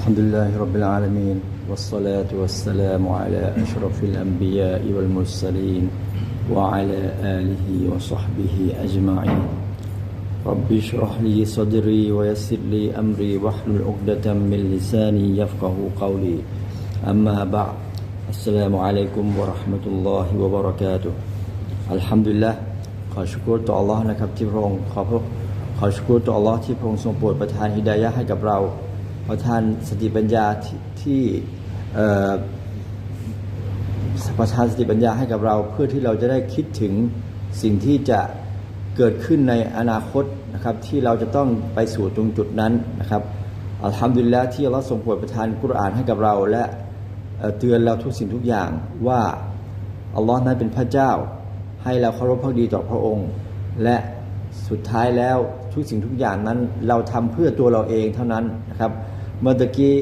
الحمد لله رب العالمين والصلاة والسلام على أشرف الأنبياء والمرسلين وعلى آله وصحبه أجمعين رب اشرح لي صدري ويسر لي أمري واحلل عقدة من لساني يفقه قولي أما بعد السلام عليكم ورحمة الله وبركاته الحمد لله ขอชุกรต่อ Allah นะครับที่พระองค์ขอพระขอชุกรต่อ Allah ที่พระองค์ทรงโปรดประทานฮิดายะห์ให้กับเรา ประทานสติปัญญาที่ประทานสติปัญญาให้กับเรา เพื่อที่เราจะได้คิดถึงสิ่งที่จะเกิดขึ้นในอนาคตนะครับที่เราจะต้องไปสู่ตรงจุดนั้นนะครับอัลฮัมดุลิลละที่เราทรงโปรดประทานกุรอานให้กับเรา และเตือนเราทุกสิ่งทุกอย่างว่าอัลลอฮ์นั้นเป็นพระเจ้า ให้เราเคารพพักดีต่อพระองค์ และสุดท้ายแล้วทุกสิ่งทุกอย่างนั้น เราทำเพื่อตัวเราเองเท่านั้นนะครับ เมื่อกี้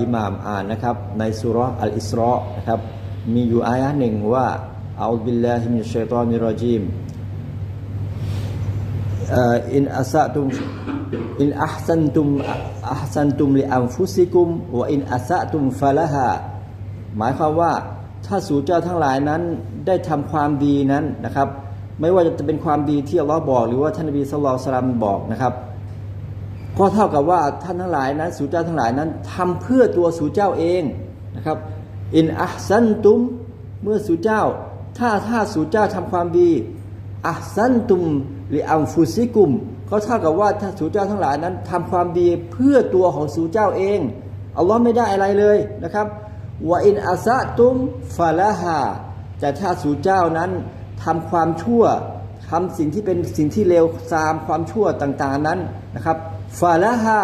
อิหม่ามอ่านนะครับ ในสุรอัลอิสรอนะครับ มีอยู่อายะหนึ่งว่าอัลบิลลาฮิมิชัยตอนิรรจีมอินอัสะตุมอินอัพซันตุมอัพซันตุมลิอัมฟุซิกุมวอินอัสะตุมฟะละฮาหมายความว่าถ้าสู่เจ้าทั้งหลายนั้นได้ทำความดีนั้นนะครับ ไม่ว่าจะเป็นความดีที่อัลลอฮ์บอก หรือว่าท่านนบีสุลต่านสลัมบอกนะครับ ก็เท่ากับว่าท่านทั้งหลายนั้นสู่เจ้าทั้งหลายนั้นทำเพื่อตัวสู่เจ้าเองนะครับอินอัซันตุมเมื่อสู่เจ้า ถ้าถ้าสู่เจ้าทำความดีอัซันตุมหรืออัมฟุซิกุม ก็เท่ากับว่าถ้าสู่เจ้าทั้งหลายนั้นทำความดีเพื่อตัวของสู่เจ้าเองอัลลอฮ์ไม่ได้อะไรเลยนะครับว่าอินอาซะตุมฟาละฮาแต่ถ้าสู่เจ้านั้นทำความชั่วทำสิ่งที่เป็นสิ่งที่เลวทรามความชั่วต่างๆนั้นนะครับ ฟาละฮา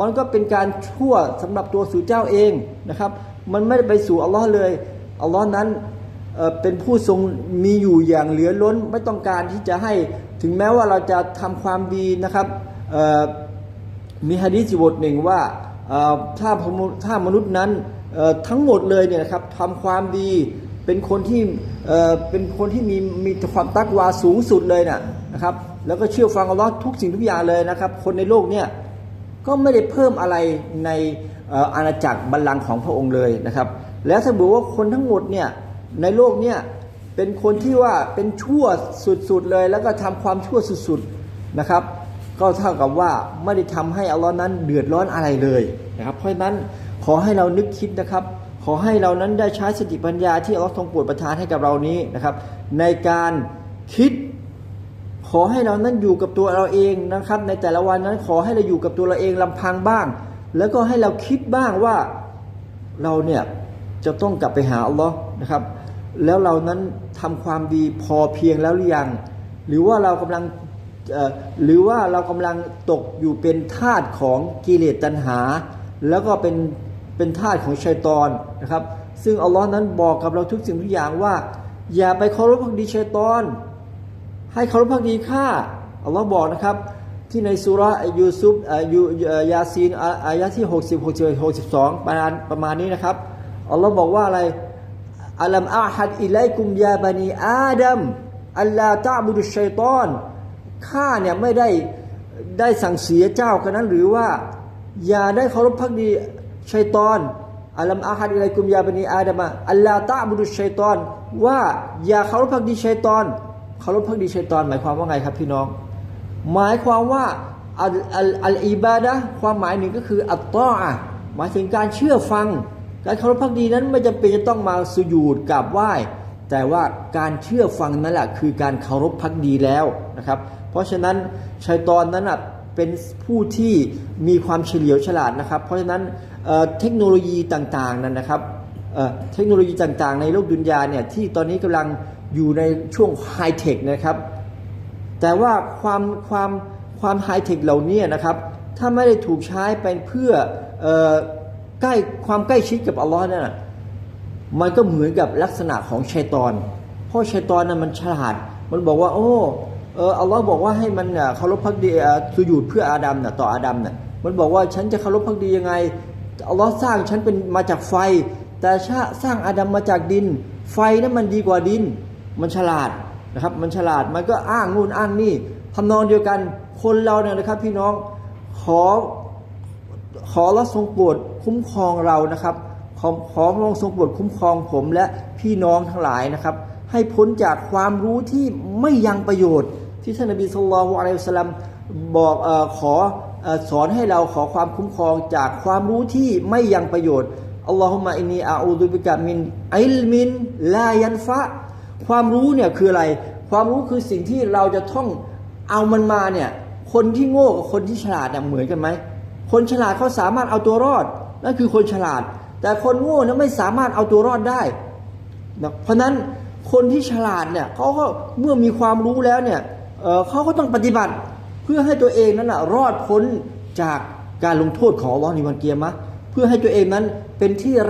มันก็เป็นการชั่วสำหรับตัวสู่เจ้าเองนะครับ มันไม่ได้ไปสู่อัลลอฮ์เลยอัลลอฮ์นั้นเเป็นผู้ทรงมีอยู่อย่างเหลือล้นไม่ต้องการที่จะให้ถึงแม้ว่าเราจะทำความดีนะครับมีฮะดีษบทหนึ่งว่าถ้าถ้ามนุษย์นั้นทั้งหมดเลยเนี่ยนะครับทำความดีเป็นคนที่เเป็นคนที่มีมีความตักวาสูงสุดเลยนะ นะครับ แล้วก็เชื่อฟังอัลลอฮ์ทุกสิ่งทุกอย่างเลยนะครับ คนในโลกเนี่ยก็ไม่ได้เพิ่มอะไรในอาณาจักรบัลลังก์ของพระองค์เลยนะครับ แล้วถ้าบอกว่าคนทั้งหมดเนี่ยในโลกเนี่ยเป็นคนที่ว่าเป็นชั่วสุดๆเลย แล้วก็ทำความชั่วสุดๆนะครับ ก็เท่ากับว่าไม่ได้ทำให้อัลลอฮ์นั้นเดือดร้อนอะไรเลยนะครับ เพราะฉะนั้นขอให้เรานึกคิดนะครับ ขอให้เรานั้นได้ใช้สติปัญญาที่อัลลอฮ์ทรงโปรดประทานให้กับเรานี้นะครับ ในการคิด ขอให้เรานั้นอยู่กับตัวเราเองนะครับ ในแต่ละวันนั้นขอให้เราอยู่กับตัวเราเองลำพังบ้าง แล้วก็ให้เราคิดบ้างว่าเราเนี่ยจะต้องกลับไปหาอัลลอฮ์นะครับ แล้วเรานั้นทำความดีพอเพียงแล้วหรือยัง หรือว่าเรากำลังหรือว่าเรากำลังตกอยู่เป็นทาสของกิเลสตัณหา แล้วก็เป็นเป็นทาสของชัยตอนนะครับ ซึ่งอัลลอฮ์นั้นบอกกับเราทุกสิ่งทุกอย่างว่า อย่าไปเคารพพักดีชัยตอน ให้เคารพพักดีข้าอัลลอฮ์บอกนะครับ ที่ในสุรายูซุฟเอ่อยูเอ่อยาซีนอายะที่ 60 61 62 ประมาณประมาณนี้นะครับอัลลอฮ์บอกว่าอะไรอัลัมอาฮัดอิไลกุมยาบานีอาดัมอัลลาตะบุดุชัยตอนข้าเนี่ยไม่ได้ได้สั่งเสียเจ้ากันนั้นหรือว่า อย่าได้เคารพพักดีชัยตอนอัลัมอาฮัดอิไลกุมยาบานีอาดัมอัลลาตะบุดุชัยตอนว่าอย่าเคารพพักดีชัยตอน เคารพพักดีชัยตอนหมายความว่าไงครับพี่น้อง หมายความว่าอัลอัลอัลอิบาดะความหมายหนึ่งก็คืออัตตออะหมายถึงการเชื่อฟัง การเคารพพักดีนั้นไม่จำเป็นจะต้องมาสุญูดกราบไหว้แต่ว่าการเชื่อฟังนั่นแหละคือการเคารพพักดีแล้วนะครับ เพราะฉะนั้นชัยตอนนั้นเป็นผู้ที่มีความเฉลียวฉลาดนะครับ เพราะฉะนั้นเเทคโนโลยีต่างๆนั้นนะครับเเทคโนโลยีต่างๆ ในโลกดุนยาเนี่ยที่ตอนนี้กำลัง อยู่ในช่วงไฮเทคนะครับ แต่ว่าความความความไฮเทคเหล่านี้นะครับ ถ้าไม่ได้ถูกใช้เป็นเพื่ออใกล้ความใกล้ชิดกับอัลลอฮ์นั่นมันก็เหมือนกับลักษณะของชัยตอน เพราะชัยตอนนั้นมันฉลาด มันบอกว่า โอ้เอออัลลอฮ์บอกว่าให้มันเคารพพักดีสุญูดเพื่ออาดัมน่ะต่ออาดัมน่ะมันบอกว่าฉันจะเคารพพักดียังไงอัลลอฮ์สร้างฉันเป็นมาจากไฟ แต่ชาสร้างอาดัมมาจากดิน ไฟนั้นมันดีกว่าดิน มันฉลาดนะครับ มันฉลาดมันก็อ้างนู่นอ้างนี่ทำนองเดียวกันคนเราเนี่ยนะครับพี่น้องขอขอละทรงโปรดคุ้มครองเรานะครับ ขอขอพระองค์ทรงโปรดคุ้มครองผมและพี่น้องทั้งหลายนะครับ ให้พ้นจากความรู้ที่ไม่ยังประโยชน์ ที่ท่านนบีสุลต่านอะลัยฮิสลลัมบอกอขอเอ่อสอนให้เราขอความคุ้มครองจากความรู้ที่ไม่ยังประโยชน์อัลลอฮุมะอินนีอาอูดุบิกะมินอิลมินลายันฟะ ความรู้เนี่ยคืออะไร ความรู้คือสิ่งที่เราจะท่องเอามันมาเนี่ยคนที่โง่กับคนที่ฉลาดเนี่ยเหมือนกันไหมคนฉลาดเขาสามารถเอาตัวรอดนั่นคือคนฉลาด แต่คนโง่เนี่ยไม่สามารถเอาตัวรอดได้นะเพราะนั้นคนที่ฉลาดเนี่ยเขาก็เมื่อมีความรู้แล้วเนี่ยเเขาก็ต้องปฏิบัติเพื่อให้ตัวเองนั้นนะรอดพ้นจากการลงโทษของอัลอฮ์ในวันเกียรมะเพื่อให้ตัวเองนั้นเป็นที่รัก